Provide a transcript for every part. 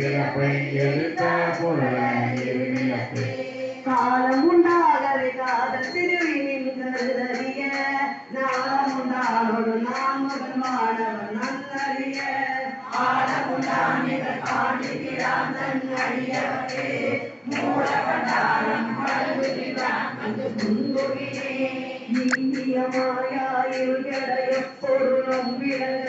இழப்பை எதிர்த்த புல இருநிலத்தை காலம் உண்டாகவே காதல் திருவினின் கருதறிய நாளம் உண்டானோடு நாம் முதல் மாணவன் நல்லறிய. ஆழம் உண்டானிகள் காண்கிறான் தன் அடியவரே மூலகண்டாரம் கழுவுகிறான் அந்த குந்துவினே நீங்கிய மாயாயில் எப்பொருளும் விளங்க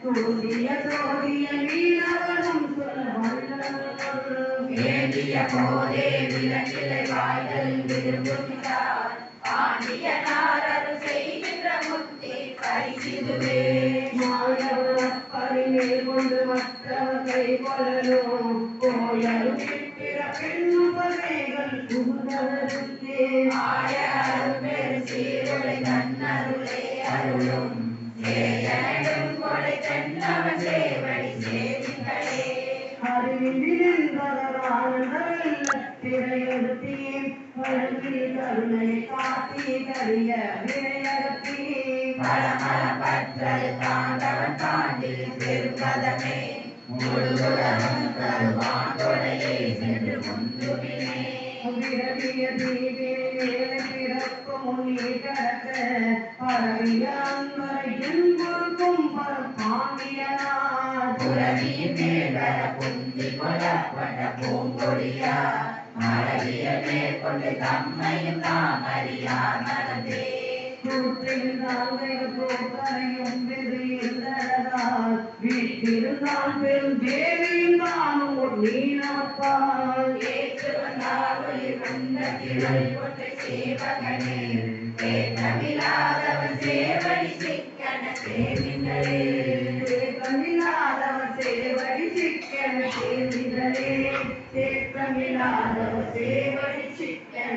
தூண்டிய சோதிய மீனவனும் சொல்ல வேண்டிய போதே வாய்தல் விரும்புகிறார் பாண்டிய நாரர் செய்கின்ற முத்தி பரிசிதுவே கொண்டு மற்றவர்களை கொள்ளலும் பிற பெண்ணுபதைகள் ஆய பலமலப்பற்றது தாண்டவன் தாண்டி பெருங்கதமே முழுகுலகம் தருவான் புந்தி கொலப்பட பூங்கொடியா மேற்கொண்டு தம்மையும் தாம் மறந்தே பெரும் தேவியும் தானும் ஏற்று வந்த சேவகனே ஏற்றமில்லாதவன் சேவடி சிக்கன சேவிங்களே சேவடி சிக்கன சேவிகளே சேவடி சிக்கன